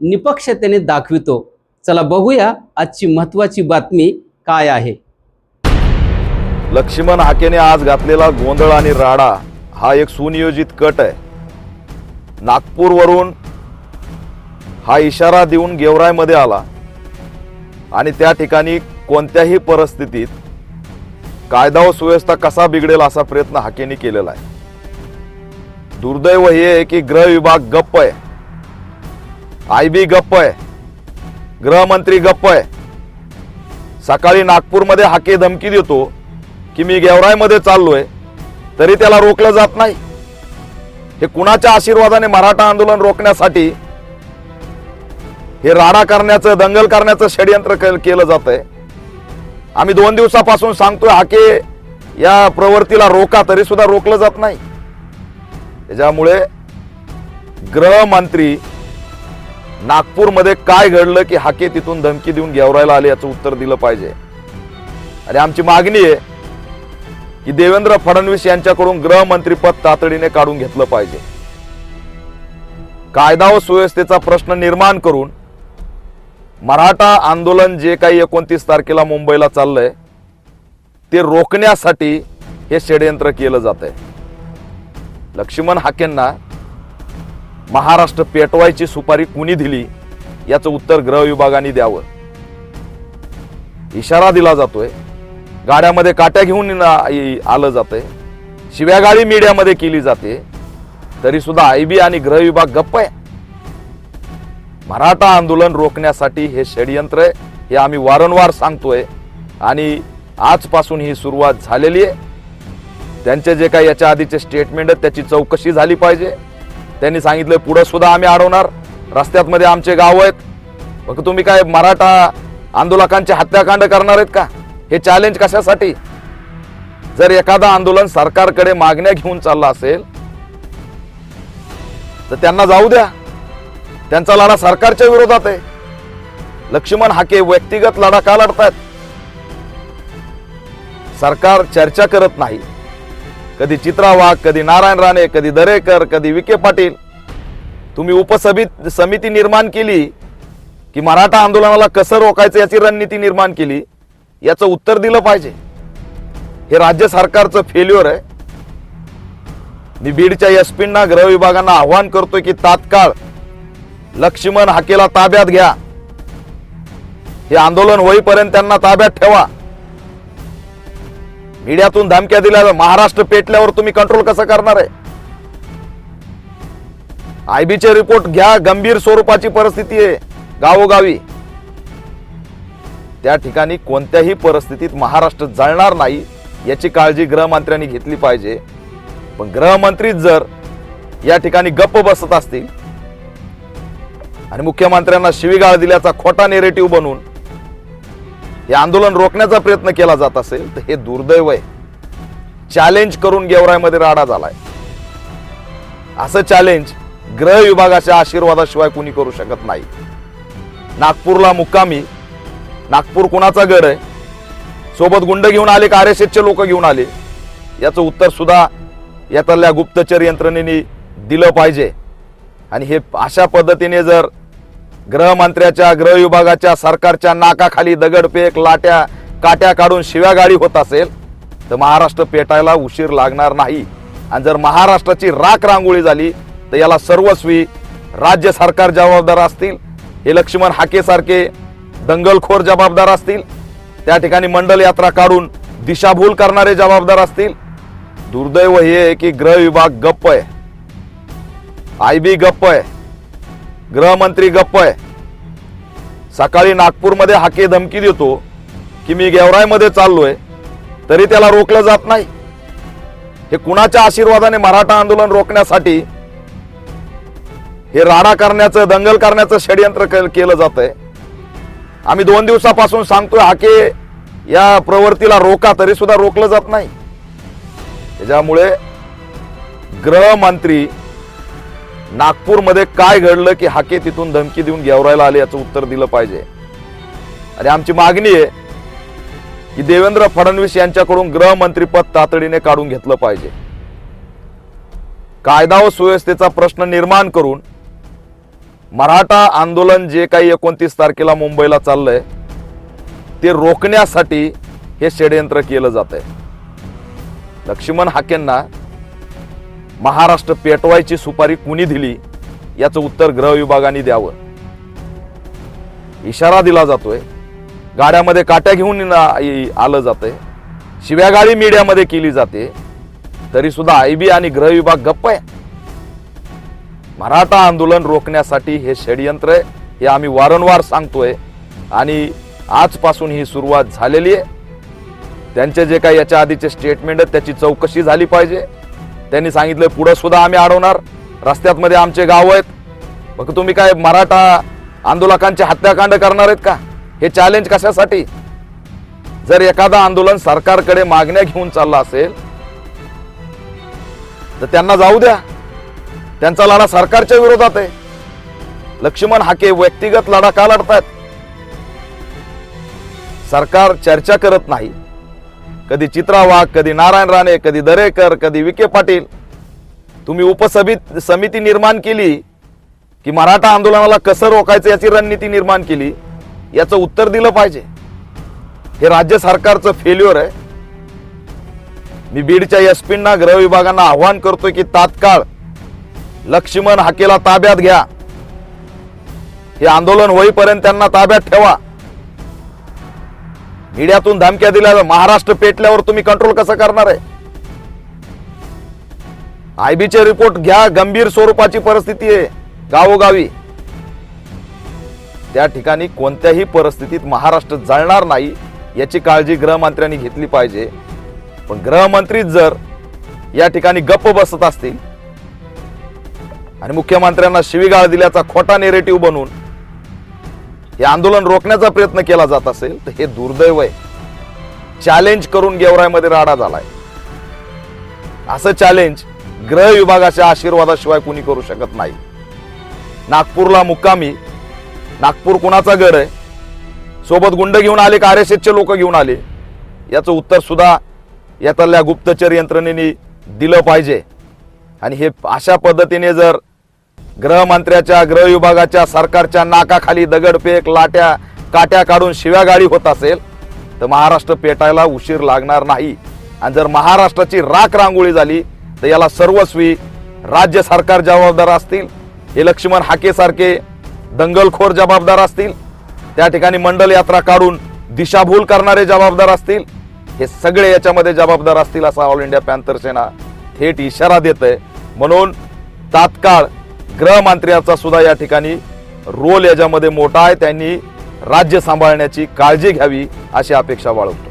निपक्षतेने दाखवितो. चला बघूया आजची महत्वाची बातमी काय आहे. लक्ष्मण हाकेने आज घातलेला गोंधळ आणि राडा हा एक सुनियोजित कट आहे. नागपूरवरून हा इशारा देऊन गेवरायमध्ये आला. आणि त्या ठिकाणी कोणत्याही परिस्थितीत कायदा व सुव्यवस्था कसा बिघडेल असा प्रयत्न हाकेने केलेला आहे. दुर्दैव हे आहे की गृह विभाग गप्प आहे. आय बी गप्प आहे. गृहमंत्री गप्प आहे. सकाळी नागपूरमध्ये हाके धमकी देतो की मी गेवरायमध्ये चाललोय तरी त्याला रोखलं जात नाही. हे कुणाच्या आशीर्वादाने मराठा आंदोलन रोखण्यासाठी हे राडा करण्याचं दंगल करण्याचं षडयंत्र केलं जात आहे आम्ही दोन दिवसापासून सांगतोय हाके या प्रवृत्तीला रोका तरी सुद्धा रोखलं जात नाही. त्याच्यामुळे गृहमंत्री नागपूरमध्ये काय घडलं की हाके तिथून धमकी देऊन गेवरायला आले याचं उत्तर दिलं पाहिजे. आणि आमची मागणी आहे की देवेंद्र फडणवीस यांच्याकडून गृहमंत्रीपद तातडीने काढून घेतलं पाहिजे. कायदा व सुव्यवस्थेचा प्रश्न निर्माण करून मराठा आंदोलन जे काही एकोणतीस तारखेला मुंबईला चाललंय ते रोखण्यासाठी हे षडयंत्र केलं जात आहे लक्ष्मण हाकेंना महाराष्ट्र पेटवायची सुपारी कुणी दिली याचं उत्तर गृह विभागाने द्यावं. इशारा दिला जातोय. गाड्यामध्ये काट्या घेऊन आलं जातंय. शिव्यागाळी मीडियामध्ये केली जाते. तरी सुद्धा आयबी आणि गृह विभाग गप्प आहे. मराठा आंदोलन रोखण्यासाठी हे षडयंत्र आहे हे आम्ही वारंवार सांगतोय. आणि आजपासून ही सुरुवात झालेली आहे. त्यांचे जे काही याच्या आधीचे स्टेटमेंट आहेत त्याची चौकशी झाली पाहिजे. त्यांनी सांगितलं पुढे सुद्धा आम्ही अडवणार. रस्त्यात मध्ये आमचे गाव आहेत. मग तुम्ही काय मराठा आंदोलकांचे हत्याकांड करणार आहेत का? हे चॅलेंज कशासाठी? जर एखादा आंदोलन सरकारकडे मागण्या घेऊन चालला असेल तर त्यांना जाऊ द्या. त्यांचा लढा सरकारच्या विरोधात आहे. लक्ष्मण हाके व्यक्तिगत लढा का लढतायत? सरकार चर्चा करत नाही. कधी चित्रा वाघ कधी नारायण राणे कधी दरेकर कधी विखे पाटील. तुम्ही उपसमित समिती निर्माण केली की मराठा आंदोलनाला कसं रोखायचं याची रणनीती निर्माण केली याचं उत्तर दिलं पाहिजे. हे राज्य सरकारचं फेल्युअर आहे. मी बीडच्या एसपींना गृह विभागांना आव्हान करतोय की तात्काळ लक्ष्मण हाकेला ताब्यात घ्या. हे आंदोलन होईपर्यंत त्यांना ताब्यात ठेवा. मीडियातून धमक्या दिल्या महाराष्ट्र पेटल्यावर तुम्ही कंट्रोल कसं करणार आहे? आयबीचे रिपोर्ट घ्या गंभीर स्वरूपाची परिस्थिती आहे गावोगावी. त्या ठिकाणी कोणत्याही परिस्थितीत महाराष्ट्र जळणार नाही याची काळजी गृहमंत्र्यांनी घेतली पाहिजे. पण गृहमंत्री जर या ठिकाणी गप्प बसत असतील आणि मुख्यमंत्र्यांना शिवीगाळ दिल्याचा खोटा नेरेटिव्ह बनवून हे आंदोलन रोखण्याचा प्रयत्न केला जात असेल तर हे दुर्दैव आहे. चॅलेंज करून गेवरायमध्ये राडा झालाय. असं चॅलेंज ग्रह विभागाच्या आशीर्वादाशिवाय कुणी करू शकत नाही. नागपूरला मुक्कामी नागपूर कुणाचा गड आहे? सोबत गुंड घेऊन आले का चे लोक घेऊन आले? याचं उत्तर सुद्धा यातल्या गुप्तचर यंत्रणेने दिलं पाहिजे. आणि हे अशा पद्धतीने जर गृहमंत्र्याच्या गृह विभागाच्या सरकारच्या नाकाखाली दगडफेक लाट्या काट्या काढून शिव्यागाळी होत असेल तर महाराष्ट्र पेटायला उशीर लागणार नाही. आणि जर महाराष्ट्राची राख रांगोळी झाली तर याला सर्वस्वी राज्य सरकार जबाबदार असतील. हे लक्ष्मण हाकेसारखे दंगलखोर जबाबदार असतील. त्या ठिकाणी मंडल यात्रा काढून दिशाभूल करणारे जबाबदार असतील. दुर्दैव हे आहे की गृह विभाग गप्प आहे. आय बी गप्प आहे. गृहमंत्री गप्प आहे. सकाळी नागपूरमध्ये हाके धमकी देतो की मी गेवराईमध्ये चाललोय तरी त्याला रोखलं जात नाही. हे कुणाच्या आशीर्वादाने मराठा आंदोलन रोखण्यासाठी हे राडा करण्याचं दंगल करण्याचं षडयंत्र केलं जात आहे आम्ही दोन दिवसापासून सांगतोय हाके या प्रवृत्तीला रोका तरी सुद्धा रोखलं जात नाही. त्याच्यामुळे गृहमंत्री नागपूरमध्ये काय घडलं की हाके तिथून धमकी देऊन गेवरायला आले याचं उत्तर दिलं पाहिजे. आणि आमची मागणी आहे की देवेंद्र फडणवीस यांच्याकडून गृहमंत्रीपद तातडीने काढून घेतलं पाहिजे. कायदा व सुव्यवस्थेचा प्रश्न निर्माण करून मराठा आंदोलन जे काही एकोणतीस तारखेला मुंबईला चाललंय ते रोखण्यासाठी हे षडयंत्र केलं जात आहे लक्ष्मण हाकेंना महाराष्ट्र पेटवायची सुपारी कुणी दिली याचं उत्तर गृह विभागाने द्यावं. इशारा दिला जातोय. गाड्यामध्ये काट्या घेऊन आलं जातंय. शिव्यागाळी मीडियामध्ये केली जाते. तरी सुद्धा आयबी आणि गृह विभाग गप्प आहे. मराठा आंदोलन रोखण्यासाठी हे षडयंत्र आहे हे आम्ही वारंवार सांगतोय. आणि आजपासून ही सुरुवात झालेली आहे. त्यांचे जे काही याच्या आधीचे स्टेटमेंट आहेत त्याची चौकशी झाली पाहिजे. त्यांनी सांगितलं पुढं सुद्धा आम्ही अडवणार. रस्त्यात मध्ये आमचे गाव आहेत. मग तुम्ही काय मराठा आंदोलकांचे हत्याकांड करणार आहेत का? हे चॅलेंज कशासाठी? जर एखादा आंदोलन सरकारकडे मागण्या घेऊन चालला असेल तर त्यांना जाऊ द्या. त्यांचा लढा सरकारच्या विरोधात आहे. लक्ष्मण हाके व्यक्तिगत लढा का लढतायत? सरकार चर्चा करत नाही. कधी चित्रा वाघ कधी नारायण राणे कधी दरेकर कधी विखे पाटील. तुम्ही उपसमित समिती निर्माण केली की मराठा आंदोलनाला कसं रोखायचं याची रणनीती निर्माण केली याचं उत्तर दिलं पाहिजे. हे राज्य सरकारचं फेल्युअर आहे. मी बीडच्या एसपींना गृह विभागांना आव्हान करतोय की तात्काळ लक्ष्मण हाकेला ताब्यात घ्या. हे आंदोलन होईपर्यंत त्यांना ताब्यात ठेवा. मीडियातून धमक्या दिल्या महाराष्ट्र पेटल्यावर तुम्ही कंट्रोल कसं करणार आहे? आयबीचे रिपोर्ट घ्या गंभीर स्वरूपाची परिस्थिती आहे गावोगावी. त्या ठिकाणी कोणत्याही परिस्थितीत महाराष्ट्र जळणार नाही याची काळजी गृहमंत्र्यांनी घेतली पाहिजे. पण गृहमंत्रीच जर या ठिकाणी गप्प बसत असतील आणि मुख्यमंत्र्यांना शिवीगाळ दिल्याचा खोटा नेरेटिव्ह बनवून हे आंदोलन रोखण्याचा प्रयत्न केला जात असेल तर हे दुर्दैव आहे. चॅलेंज करून गेवरायमध्ये राडा झालाय. असं चॅलेंज ग्रह विभागाच्या आशीर्वादाशिवाय कुणी करू शकत नाही. नागपूरला मुक्कामी नागपूर कुणाचा घर आहे? सोबत गुंड घेऊन आले का चे लोक घेऊन आले? याचं उत्तर सुद्धा यातल्या गुप्तचर यंत्रणेने दिलं पाहिजे. आणि हे अशा पद्धतीने जर गृहमंत्र्याच्या गृह विभागाच्या सरकारच्या नाकाखाली दगडफेक लाट्या काट्या काढून शिव्यागाळी होत असेल तर महाराष्ट्र पेटायला उशीर लागणार नाही. आणि जर महाराष्ट्राची राख रांगोळी झाली तर याला सर्वस्वी राज्य सरकार जबाबदार असतील. हे लक्ष्मण हाकेसारखे दंगलखोर जबाबदार असतील. त्या ठिकाणी मंडल यात्रा काढून दिशाभूल करणारे जबाबदार असतील. हे सगळे याच्यामध्ये जबाबदार असतील असा ऑल इंडिया पॅन्थर सेना थेट इशारा देत आहे म्हणून तात्काळ गृहमंत्र्याचा सुद्धा या ठिकाणी रोल याच्यामध्ये मोठा आहे. त्यांनी राज्य सांभाळण्याची काळजी घ्यावी अशी अपेक्षा बाळगतो.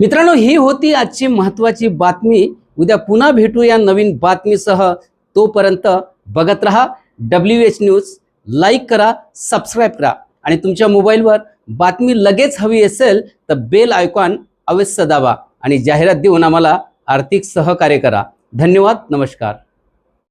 मित्रांनो ही होती आजची महत्वाची बातमी. उद्या पुन्हा भेटू या नवीन बातमीसह. तोपर्यंत बघत रहा डब्ल्यू एच न्यूज लाईक करा सबस्क्राईब करा. आणि तुमच्या मोबाईलवर बातमी लगेच हवी असेल तर बेल आयकॉन अवश्य दाबा. आणि जाहिरात देऊन आम्हाला आर्थिक सहकार्य करा. धन्यवाद नमस्कार.